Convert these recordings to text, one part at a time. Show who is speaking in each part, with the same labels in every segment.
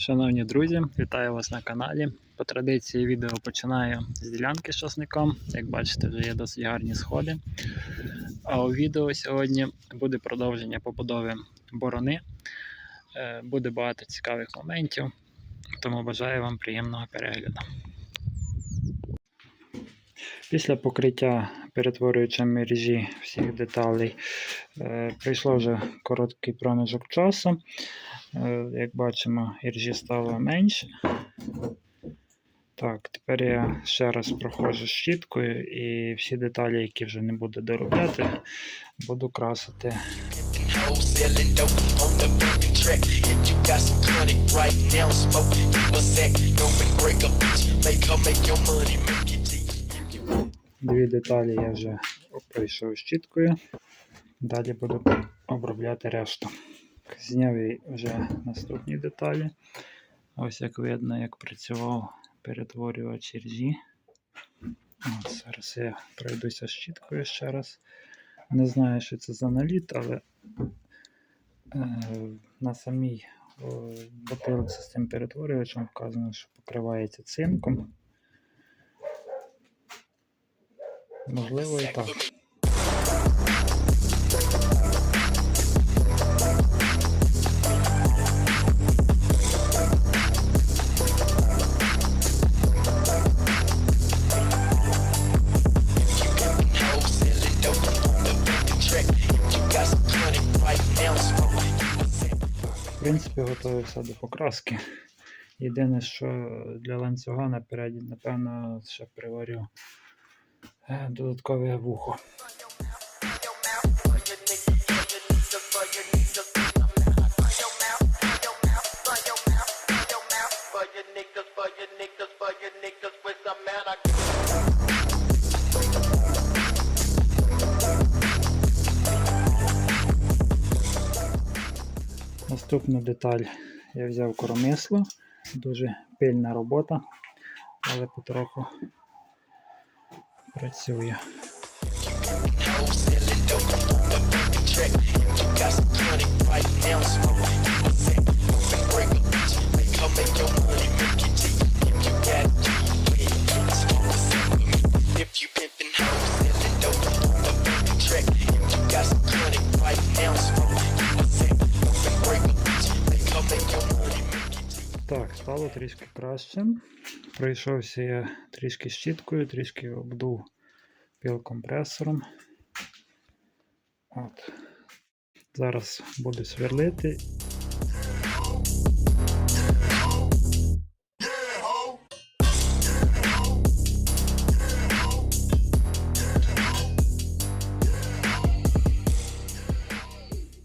Speaker 1: Шановні друзі, вітаю вас на каналі. По традиції відео починаю з ділянки з часником. Як бачите, вже є досить гарні сходи. А у відео сьогодні буде продовження побудови борони. Е, Буде багато цікавих моментів, тому бажаю вам приємного перегляду. Після покриття перетворюючим мережі всіх деталей е, пройшло вже короткий проміжок часу. Е, Як бачимо, іржі стало менше. Так, тепер я ще раз проходжу щіткою і всі деталі, які вже не буду доробляти, буду красити. Дві деталі я вже пройшов щіткою. Далі буду обробляти решту. Зняв я вже наступні деталі. Ось як видно, як працював перетворювач ржі. От зараз я пройдуся щіткою ще раз. Не знаю, що це за наліт, але е, на самій бутилці з цим перетворювачем вказано, що покривається цинком. Можливо і так. В принципі, готовий все до покраски. Єдине, що для ланцюга напереді, напевно, ще приварю е, додаткове вухо.
Speaker 2: Niggas, for your niggas with some man I
Speaker 1: Наступну деталь я взяв коромисло. Дуже пильна робота, але потроху працює.
Speaker 2: If you got some chronic right now, smoke,
Speaker 1: трішки краще. Пройшовся я трішки щіткою, трішки обдув пілкомпресором. От. Зараз буду сверлити.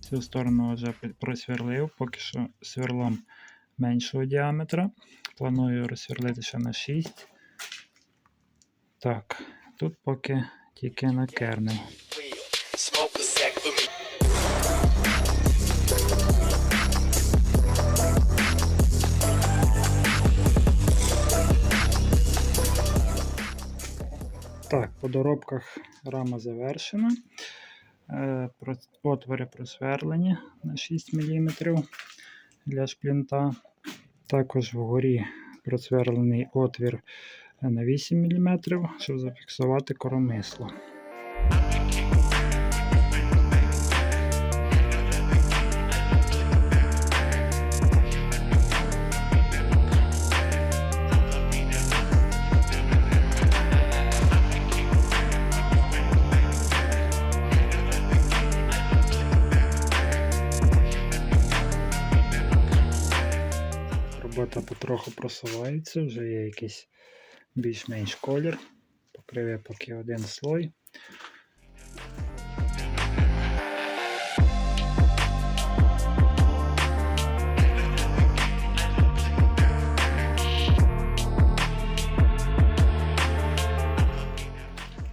Speaker 1: Цю сторону вже просверлив, поки що сверлом меншого діаметра. Планую розсверлити ще на 6. Так, тут поки тільки на
Speaker 2: me.
Speaker 1: Так, по доробках рама завершена. Е, Отвори просверлені на 6 мм для шплінта. Також вгорі просверлений отвір на 8 мм, щоб зафіксувати коромисло. Робота потроху просувається, вже є якийсь більш-менш колір. Покрив я поки один слой.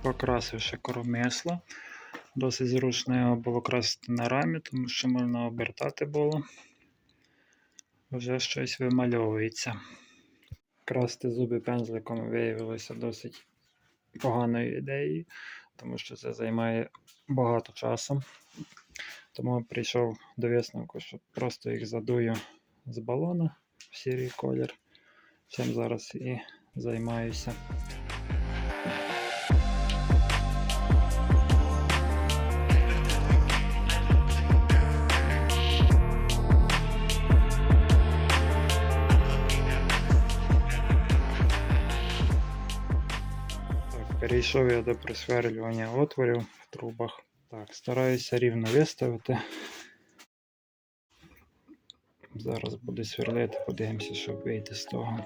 Speaker 1: Покрасив ще коромисло. Досить зручно його було красити на рамі, тому що можна обертати було вже щось вимальовується. Красти зуби пензликом виявилося досить поганою ідеєю, тому що це займає багато часу. Тому прийшов до висновку, що просто їх задую з балона в сірий колір, чим зараз і займаюся. Перейшов я до присверлювання отворів в трубах. Так, стараюся рівно виставити. Зараз буду сверлити, подивимося, щоб вийти з того.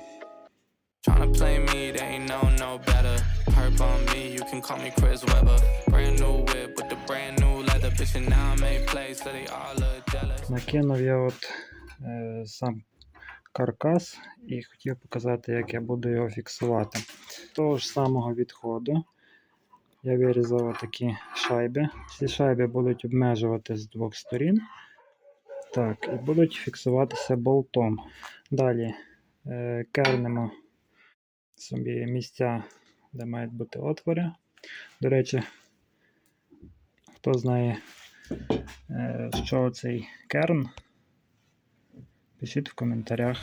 Speaker 2: Tryna play me, they ain't know no better. Herb on me, you can call me Chris Webber. Brand new whip with the brand new leather. Bitch, and now I made plays, so they all look jealous.
Speaker 1: Накинув я от е, сам каркас і хотів показати, як я буду його фіксувати. З того ж самого відходу я вирізав такі шайби. Ці шайби будуть обмежувати з двох сторін. Так, і будуть фіксуватися болтом. Далі е, кернемо собі місця, де мають бути отвори. До речі, хто знає, е, що цей керн, пишіть в коментарях.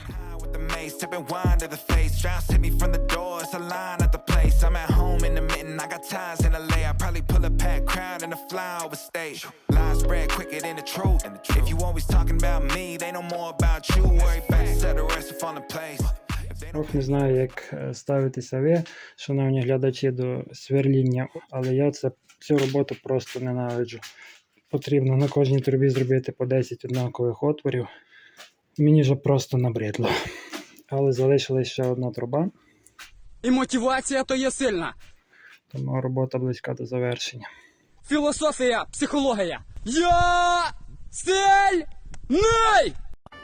Speaker 1: Ох, не знаю, як е, ставитеся ви, шановні глядачі, до сверління, але я це, цю роботу просто ненавиджу. Потрібно на кожній трубі зробити по 10 однакових отворів. Мені вже просто набридло. Але залишилась ще одна труба,
Speaker 3: І мотивація то є сильна.
Speaker 1: тому робота близька до завершення.
Speaker 3: Філософія, психологія. Я сильний!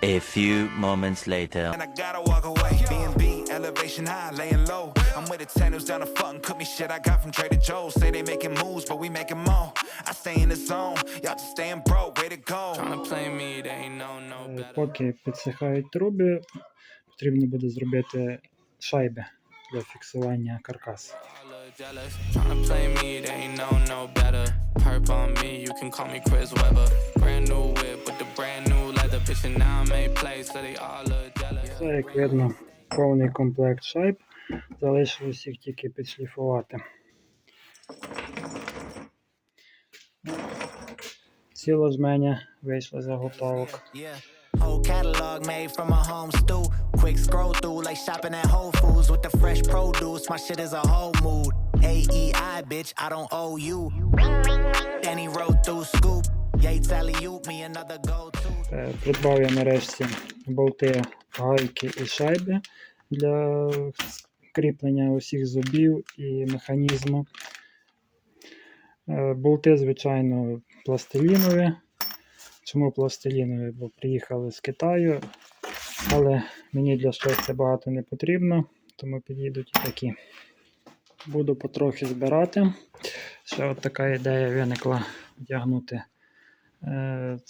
Speaker 4: A few moments later.
Speaker 5: And I gotta walk away. B&B, elevation high, laying low. I'm with the ten who's down to fucking cook me shit I got from Trader Joe's. Say they making moves, but we making more. I stay in the zone, y'all just staying broke, way to go.
Speaker 2: Tryna play me, they ain't know no
Speaker 1: Е,
Speaker 2: better.
Speaker 1: Поки підсихають труби, потрібно буде зробити шайби для фіксування каркасу.
Speaker 2: All look jealous. Tryna play me, they ain't know no better. Herb on me, you can call me Chris Webber. Brand new whip with the brand new leather. Bitch, and now I made plays, so they all look jealous.
Speaker 1: Це, як видно, повний комплект шайб. Залишилось їх тільки підшліфувати. Ціла жменя вийшла заготовок.
Speaker 5: Yeah. Whole catalog made from a home stew. Quick scroll through like shopping at Whole Foods with the fresh produce. My shit is a whole mood. AEI, bitch, I don't owe you. Then he wrote through scoop. Yates alley oop me another go-to.
Speaker 1: Е, Придбав я нарешті болти, гайки і шайби для кріплення усіх зубів і механізму. Е, Болти, звичайно, пластилінові. Чому пластилінові? Бо приїхали з Китаю, але мені для щастя багато не потрібно, тому підійдуть і такі. Буду потрохи збирати. Ще от така ідея виникла вдягнути е,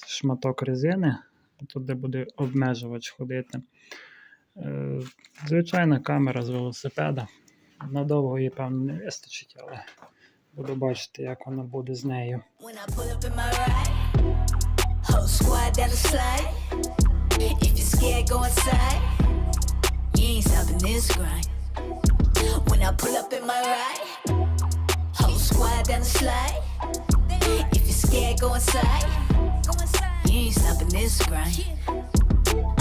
Speaker 1: шматок резини, тут де буде обмежувач ходити. Е, звичайна камера з велосипеда. Надовго її, певно, не вистачить, але буду бачити, як вона буде з нею.
Speaker 6: If you're scared, go inside. This grind.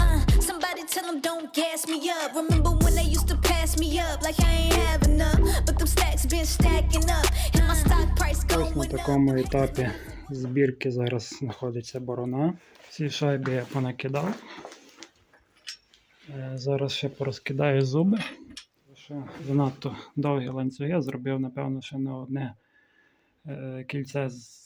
Speaker 6: Uh, somebody tell them don't gas me up. Remember when they used to pass me up like I ain't have enough? But them stacks been stacking up, and my stock price
Speaker 1: Ось на
Speaker 6: going up.
Speaker 1: такому етапі збірки зараз знаходиться борона. Ці шайби я понакидав. Е, Зараз ще порозкидаю зуби. Що занадто довгі ланцюги зробив, напевно, ще не одне е, кільце з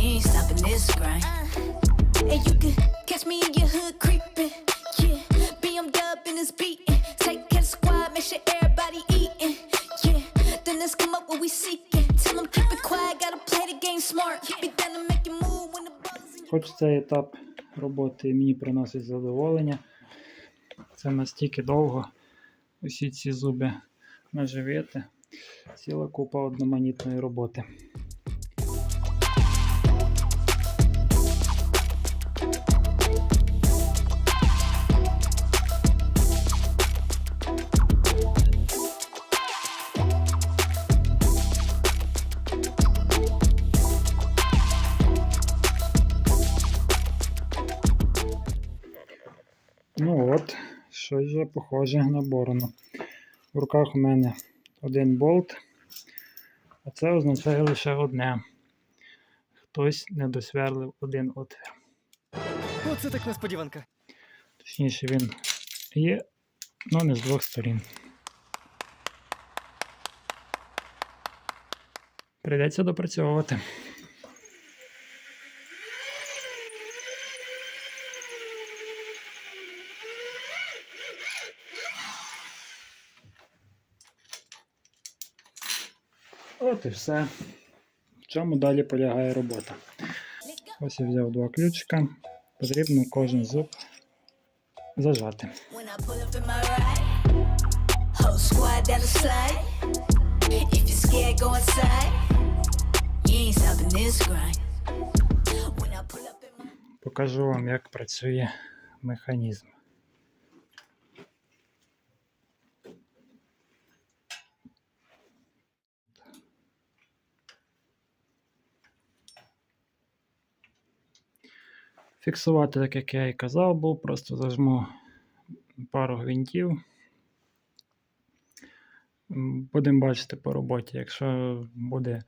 Speaker 6: you ain't stopping this grind. Uh, and you can catch me in your hood creeping. Yeah, BM dub in this beating. Take care squad, make sure everybody eating. Yeah, then let's come up what we seeking. Tell them keep it quiet, gotta play the game smart. Keep it down and make it move when the buzz.
Speaker 1: Хоч цей етап роботи мені приносить задоволення. Це настільки довго. Усі ці зуби наживити. Ціла купа одноманітної роботи. Ну от, щось вже похоже на борону. В руках у мене один болт, а це означає лише одне. Хтось не досверлив один отвір.
Speaker 7: Оце так несподіванка.
Speaker 1: Точніше, він є, але не з двох сторін. Прийдеться допрацьовувати. От і все. В чому далі полягає робота? Ось я взяв два ключика. Потрібно кожен зуб зажати.
Speaker 6: When I pull up in my ride, whole squad down the slide. If you're scared, go inside. You ain't stopping this grind. When I pull up in my
Speaker 1: Покажу вам, як працює механізм. Фіксувати, так як я і казав, був, просто зажму пару гвинтів. Будемо бачити по роботі. Якщо буде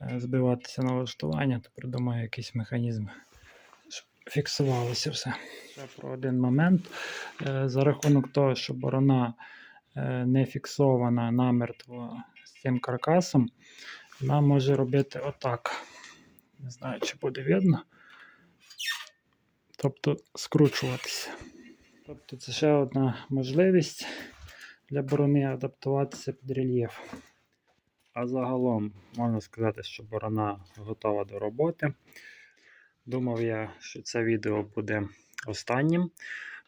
Speaker 1: е, збиватися налаштування, то придумаю якийсь механізм, щоб фіксувалося все. Ще про один момент. Е, За рахунок того, що борона е, не фіксована намертво з цим каркасом, вона може робити отак. Не знаю, чи буде видно. Тобто скручуватися. Тобто це ще одна можливість для борони адаптуватися під рельєф. А загалом можна сказати, що борона готова до роботи. Думав я, що це відео буде останнім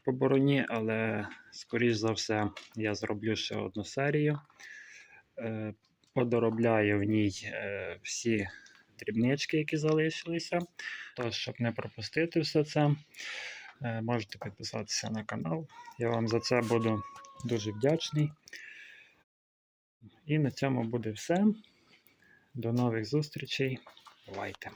Speaker 1: по бороні, але, скоріш за все, я зроблю ще одну серію. Е, Подоробляю в ній е, всі дрібнички, які залишилися. Тож, щоб не пропустити все це, е, можете підписатися на канал. Я вам за це буду дуже вдячний. І на цьому буде все. До нових зустрічей. Бувайте!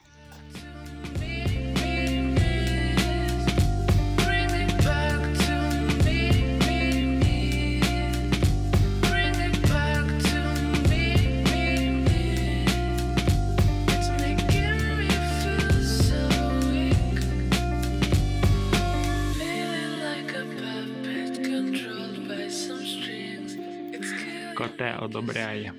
Speaker 1: Одобряє.